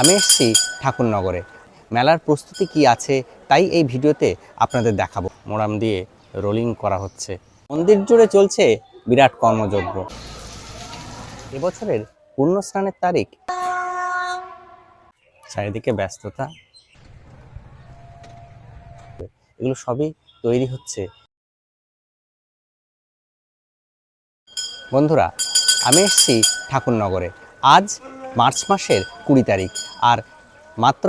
আমি এসেছি ঠাকুরনগরে। মেলার প্রস্তুতি কি আছে তাই এই ভিডিওতে আপনাদের দেখাবো। মোরাম দিয়ে রোলিং করা হচ্ছে। মন্দির জুড়ে চলছে বিরাট কর্মযজ্ঞ। এবছরের পূর্ণ স্নানের তারিখ। চারিদিকে ব্যস্ততা। এগুলো সবই তৈরি হচ্ছে। বন্ধুরা, আমি এসেছি ঠাকুরনগরে। আজ মার্চ মাসের কুড়ি তারিখ। আর মাত্র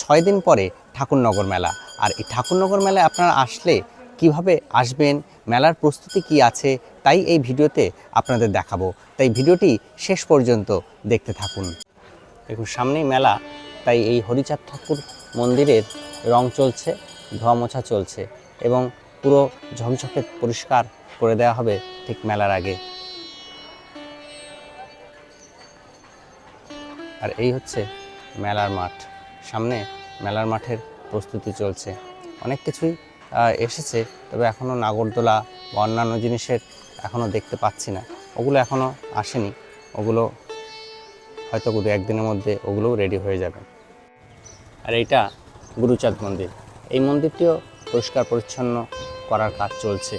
ছয় দিন পরে ঠাকুরনগর মেলা। আর এই ঠাকুরনগর মেলায় আপনারা আসলে কীভাবে আসবেন, মেলার প্রস্তুতি কি আছে, তাই এই ভিডিওতে আপনাদের দেখাবো। তাই ভিডিওটি শেষ পর্যন্ত দেখতে থাকুন। দেখুন, সামনেই মেলা, তাই এই হরিচাঁদ ঠাকুর মন্দিরের রং চলছে, ধোয়া মোছা চলছে এবং পুরো ঝমঝকে পরিষ্কার করে দেওয়া হবে ঠিক মেলার আগে। আর এই হচ্ছে মেলার মাঠ। সামনে মেলার মাঠের প্রস্তুতি চলছে। অনেক কিছুই এসেছে, তবে এখনও নাগরদোলা বা অন্যান্য জিনিসের এখনও দেখতে পাচ্ছি না। ওগুলো এখনও আসেনি। ওগুলো হয়তো দু একদিনের মধ্যে ওগুলোও রেডি হয়ে যাবে। আর এইটা গুরুচাঁদ মন্দির। এই মন্দিরটিও পরিষ্কার পরিচ্ছন্ন করার কাজ চলছে।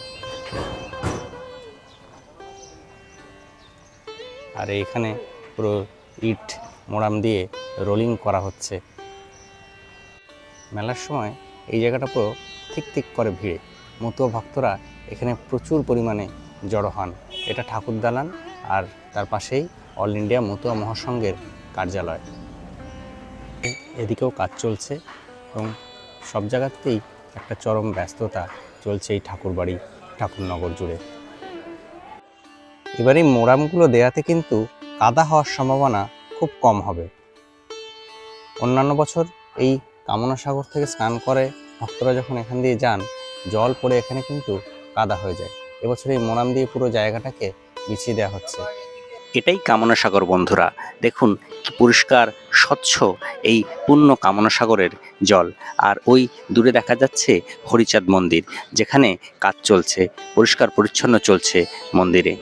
আর এইখানে পুরো ইট মোড়াম দিয়ে রোলিং করা হচ্ছে। মেলার সময় এই জায়গাটা পুরো ঠিক ঠিক করে ভিড়ে। মতুয়া ভক্তরা এখানে প্রচুর পরিমাণে জড়ো হন। এটা ঠাকুর দালান আর তার পাশেই অল ইন্ডিয়া মতুয়া মহাসংঘের কার্যালয়। এদিকেও কাজ চলছে এবং সব জায়গাতেই একটা চরম ব্যস্ততা চলছে এই ঠাকুরবাড়ি ঠাকুরনগর জুড়ে। এবার মোরামগুলো দেয়াতে কিন্তু কাদা হওয়ার সম্ভাবনা খুব কম হবে। অন্যান্য বছর এই কামনা সাগর থেকে স্নান করে ভক্তরা যখন এখান দিয়ে যান, জল পড়ে এখানে কিন্তু কাদা হয়ে যায়। এবছর এই মোরাম দিয়ে পুরো জায়গাটাকে বিছিয়ে দেওয়া হচ্ছে। এটাই কামনা সাগর বন্ধুরা। দেখুন পরিষ্কার, স্বচ্ছ এই পূর্ণ কামনা সাগরের জল। আর ওই দূরে দেখা যাচ্ছে হরিচাঁদ মন্দির, যেখানে কাজ চলছে, পরিষ্কার পরিচ্ছন্ন চলছে মন্দিরে।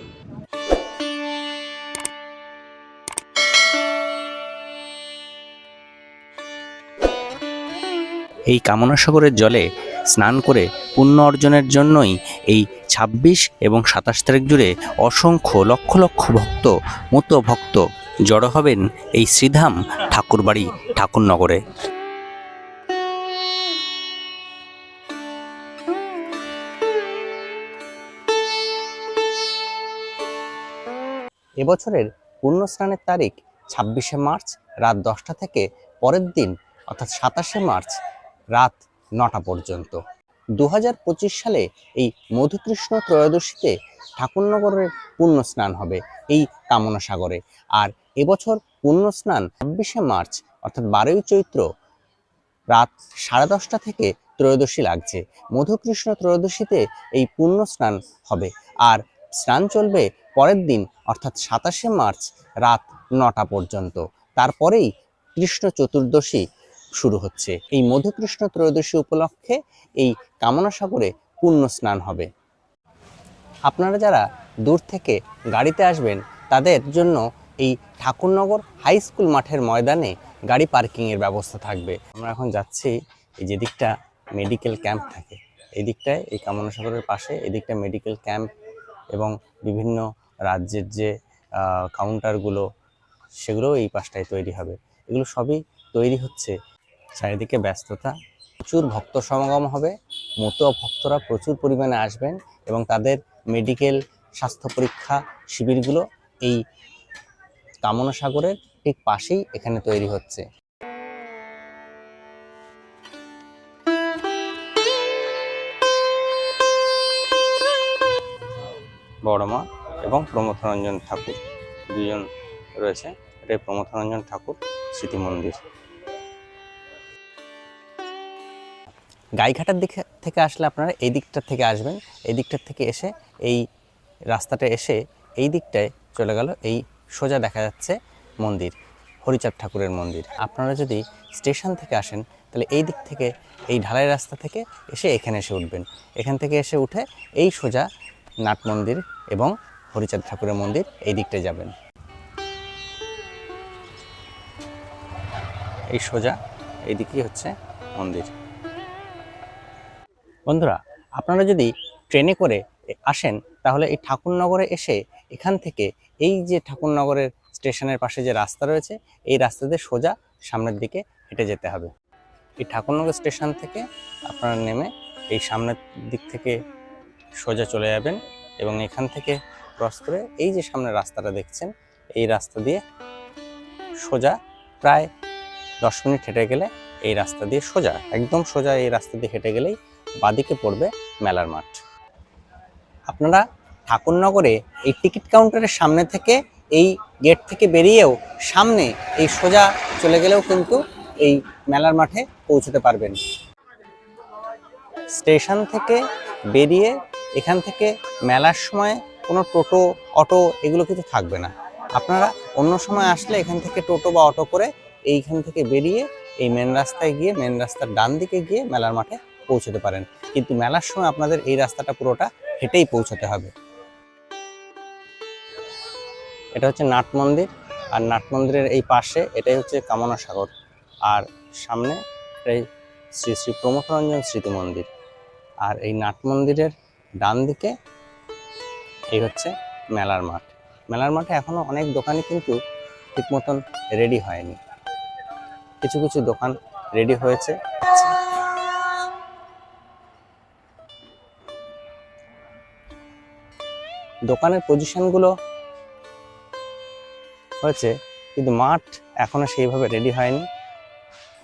এই কামনা সাগরের জলে স্নান করে পুণ্য অর্জনের জন্যই এই ২৬ এবং সাতাশ তারিখ জুড়ে অসংখ্য লক্ষ লক্ষ ভক্ত মত ভক্ত জড়ো হবেন এই শ্রীধাম ঠাকুরবাড়ি ঠাকুরনগরে। এবছরের পূর্ণ স্নানের তারিখ ছাব্বিশে মার্চ রাত দশটা থেকে পরের দিন, অর্থাৎ সাতাশে মার্চ রাত নটা পর্যন্ত। দু হাজার পঁচিশ সালে এই মধুকৃষ্ণ ত্রয়োদশীতে ঠাকুরনগরের পুণ্য স্নান হবে এই কামনা সাগরে। আর এবছর পুণ্য স্নান ছাব্বিশে মার্চ, অর্থাৎ বারোই চৈত্র, রাত সাড়ে দশটা থেকে ত্রয়োদশী লাগছে। মধুকৃষ্ণ ত্রয়োদশীতে এই পুণ্য স্নান হবে। আর স্নান চলবে পরের দিন, অর্থাৎ সাতাশে মার্চ, রাত নটা পর্যন্ত। তারপরেই কৃষ্ণ চতুর্দশী শুরু হচ্ছে। এই মধুকৃষ্ণ ত্রয়োদশী উপলক্ষে এই কামনা সাগরে পুণ্য স্নান হবে। আপনারা যারা দূর থেকে গাড়িতে আসবেন, তাদের জন্য এই ঠাকুরনগর হাই স্কুল মাঠের ময়দানে গাড়ি পার্কিংয়ের ব্যবস্থা থাকবে। আমরা এখন যাচ্ছি, এই যে দিকটা মেডিকেল ক্যাম্প থাকে, এই দিকটায়, এই কামনা সাগরের পাশে এদিকটা মেডিকেল ক্যাম্প এবং বিভিন্ন রাজ্যের যে কাউন্টারগুলো সেগুলোও এই পাশটায় তৈরি হবে। এগুলো সবই তৈরি হচ্ছে চারিদিকে ব্যস্ততা, প্রচুর ভক্ত সমাগম হবে মতো ভক্তরা প্রচুর পরিমাণে আসবেন এবং তাদের মেডিকেল স্বাস্থ্য পরীক্ষা শিবিরগুলো এই কামনা সাগরের ঠিক পাশেই এখানে তৈরি হচ্ছে। বড় মা এবং প্রমথরঞ্জন ঠাকুর দুজন রয়েছে। এটা প্রমথরঞ্জন ঠাকুর স্মৃতি মন্দির গাইঘাটার দিক থেকে আসলে আপনারা এই দিকটা থেকে আসবেন, এই দিকটার থেকে এসে এই রাস্তাটা এসে এই দিকটায় চলে গেল, এই সোজা দেখা যাচ্ছে মন্দির, হরিচাঁদ ঠাকুরের মন্দির। আপনারা যদি স্টেশন থেকে আসেন, তাহলে এই দিক থেকে, এই ঢালাই রাস্তা থেকে এসে এখানে এসে উঠবেন। এখান থেকে এসে উঠে এই সোজা নাট মন্দির এবং হরিচাঁদ ঠাকুরের মন্দির এই দিকটায় যাবেন। এই সোজা এইদিকেই হচ্ছে মন্দির। বন্ধুরা, আপনারা যদি ট্রেনে করে আসেন, তাহলে এই ঠাকুরনগরে এসে এখান থেকে এই যে ঠাকুরনগরের স্টেশনের পাশে যে রাস্তা রয়েছে, এই রাস্তা দিয়ে সোজা সামনের দিকে হেঁটে যেতে হবে। এই ঠাকুরনগর স্টেশন থেকে আপনারা নেমে এই সামনের দিক থেকে সোজা চলে যাবেন এবং এখান থেকে ক্রস করে এই যে সামনের রাস্তাটা দেখছেন, এই রাস্তা দিয়ে সোজা প্রায় দশ মিনিট হেঁটে গেলে এই রাস্তা দিয়ে সোজা, একদম সোজা এই রাস্তা দিয়ে হেঁটে গেলেই বাদিকে পড়বে মেলার মাঠ। আপনারা ঠাকুরনগরে এই টিকিট কাউন্টারের সামনে থেকে এই গেট থেকে বেরিয়েও সামনে এই সোজা চলে গেলেও কিন্তু এই মেলার মাঠে পৌঁছতে পারবেন। স্টেশন থেকে বেরিয়ে এখান থেকে মেলার সময় কোনো টোটো, অটো এগুলো কিছু থাকবে না। আপনারা অন্য সময় আসলে এখান থেকে টোটো বা অটো করে এইখান থেকে বেরিয়ে এই মেন রাস্তায় গিয়ে মেন রাস্তার ডান দিকে গিয়ে মেলার মাঠে পৌঁছতে পারেন। কিন্তু মেলার সময় আপনাদের এই রাস্তাটা পুরোটা হেঁটেই পৌঁছতে হবে। এটা হচ্ছে নাট মন্দির, আর নাট মন্দিরের এই পাশে এটাই হচ্ছে কামনা সাগর। আর সামনে এটাই শ্রী শ্রী প্রমথরঞ্জন স্মৃতি মন্দির। আর এই নাট মন্দিরের ডান দিকে এই হচ্ছে মেলার মাঠ। মেলার মাঠে এখনও অনেক দোকানই কিন্তু ঠিক মতন রেডি হয়নি। কিছু কিছু দোকান রেডি হয়েছে। দোকানের পজিশনগুলো হয়েছে, কিন্তু মাঠ এখনও সেইভাবে রেডি হয়নি।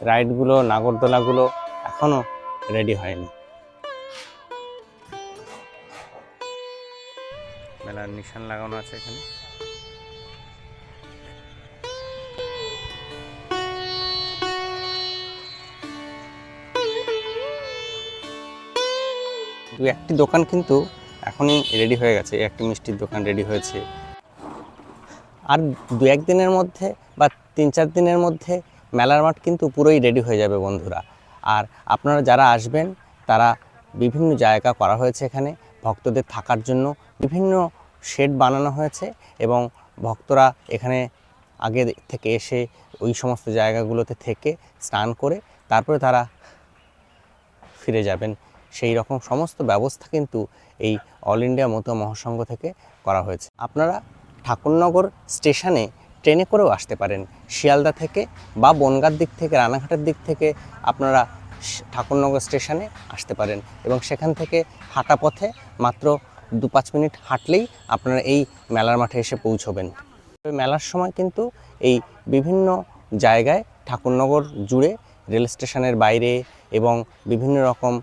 রাইডগুলো নাগরদোলাগুলো এখনও রেডি হয়নি। মেলার নিশান লাগানো আছে এখানে। দু একটি দোকান কিন্তু এখনই রেডি হয়ে গেছে। একটি মিষ্টির দোকান রেডি হয়েছে। আর দু একদিনের মধ্যে বা তিন চার দিনের মধ্যে মেলার মাঠ কিন্তু পুরোই রেডি হয়ে যাবে বন্ধুরা। আর আপনারা যারা আসবেন, তারা বিভিন্ন জায়গা করা হয়েছে এখানে। ভক্তদের থাকার জন্য বিভিন্ন শেড বানানো হয়েছে এবং ভক্তরা এখানে আগে থেকে এসে ওই সমস্ত জায়গাগুলোতে থেকে স্নান করে তারপরে তারা ফিরে যাবেন। সেই রকম সমস্ত ব্যবস্থা কিন্তু এই অল ইন্ডিয়া মতো মহাসংঘ থেকে করা হয়েছে। আপনারা ঠাকুরনগর স্টেশনে ট্রেনে করেও আসতে পারেন। শিয়ালদা থেকে বা বনগাঁর দিক থেকে, রানাঘাটের দিক থেকে আপনারা ঠাকুরনগর স্টেশনে আসতে পারেন এবং সেখান থেকে হাঁটা পথে মাত্র দু পাঁচ মিনিট হাঁটলেই আপনারা এই মেলার মাঠে এসে পৌঁছবেন। মেলার সময় কিন্তু এই বিভিন্ন জায়গায় ঠাকুরনগর জুড়ে রেল স্টেশনের বাইরে এবং বিভিন্ন রকম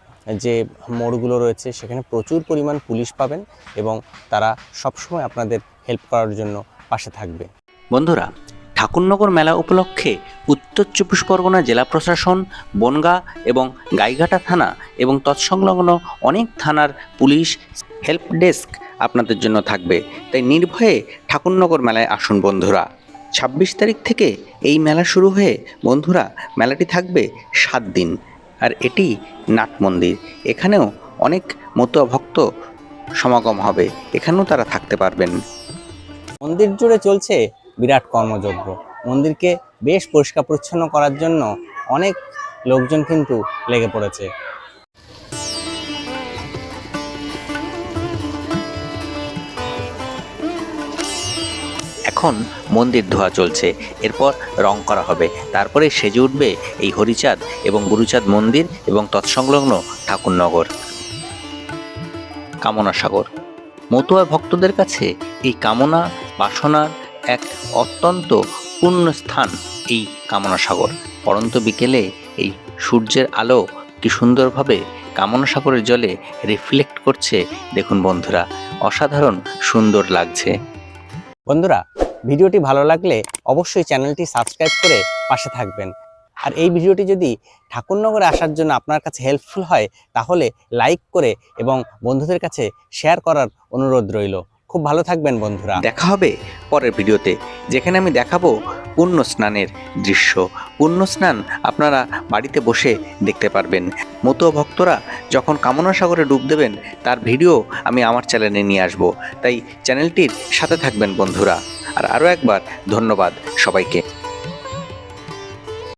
যে মোড়গুলো রয়েছে, সেখানে প্রচুর পরিমাণ পুলিশ পাবেন এবং তারা সবসময় আপনাদের হেল্প করার জন্য পাশে থাকবে। বন্ধুরা, ঠাকুরনগর মেলা উপলক্ষে উত্তর চব্বিশ পরগনা জেলা প্রশাসন, বনগাঁ এবং গাইঘাটা থানা এবং তৎসংলগ্ন অনেক থানার পুলিশ হেল্প ডেস্ক আপনাদের জন্য থাকবে। তাই নির্ভয়ে ঠাকুরনগর মেলায় আসুন বন্ধুরা। ছাব্বিশ তারিখ থেকে এই মেলা শুরু হয়ে বন্ধুরা, মেলাটি থাকবে সাত দিন। আর এটি নাট মন্দির। এখানেও অনেক মতুয়া ভক্ত সমাগম হবে। এখানেও তারা থাকতে পারবেন। মন্দির জুড়ে চলছে বিরাট কর্মযজ্ঞ। মন্দিরকে বেশ পরিষ্কার পরিচ্ছন্ন করার জন্য অনেক লোকজন কিন্তু লেগে পড়েছে। এখন মন্দির ধোয়া চলছে। এরপর রং করা হবে। তারপরে সেজে উঠবে এই হরিচাঁদ এবং গুরুচাঁদ মন্দির এবং তৎসংলগ্ন ঠাকুরনগর। কামনা সাগর। মতুয়া ভক্তদের কাছে এই কামনা, বাসনার এক অত্যন্ত পূর্ণ স্থান এই কামনা সাগর। পরন্ত বিকেলে এই সূর্যের আলো কি সুন্দরভাবে কামনা সাগরের জলে রিফ্লেক্ট করছে, দেখুন বন্ধুরা। অসাধারণ সুন্দর লাগছে। বন্ধুরা ভিডিওটি ভালো লাগলে অবশ্যই চ্যানেলটি সাবস্ক্রাইব করে পাশে থাকবেন। আর এই ভিডিওটি যদি ঠাকুরনগরে আসার জন্য আপনার কাছে হেল্পফুল হয়, তাহলে লাইক করে এবং বন্ধুদের কাছে শেয়ার করার অনুরোধ রইল। খুব ভালো থাকবেন, বন্ধুরা। দেখা হবে পরের ভিডিওতে, যেখানে আমি দেখাবো পুণ্য স্নানের দৃশ্য। পুণ্য স্নান আপনারা বাড়িতে বসে দেখতে পারবেন। মতো ভক্তরা যখন কামনা সাগরে ডুব দেবেন, তার ভিডিও আমি আমার চ্যানেলে নিয়ে আসব। তাই চ্যানেলটির সাথে থাকবেন, বন্ধুরা। আর আরও একবার ধন্যবাদ সবাইকে।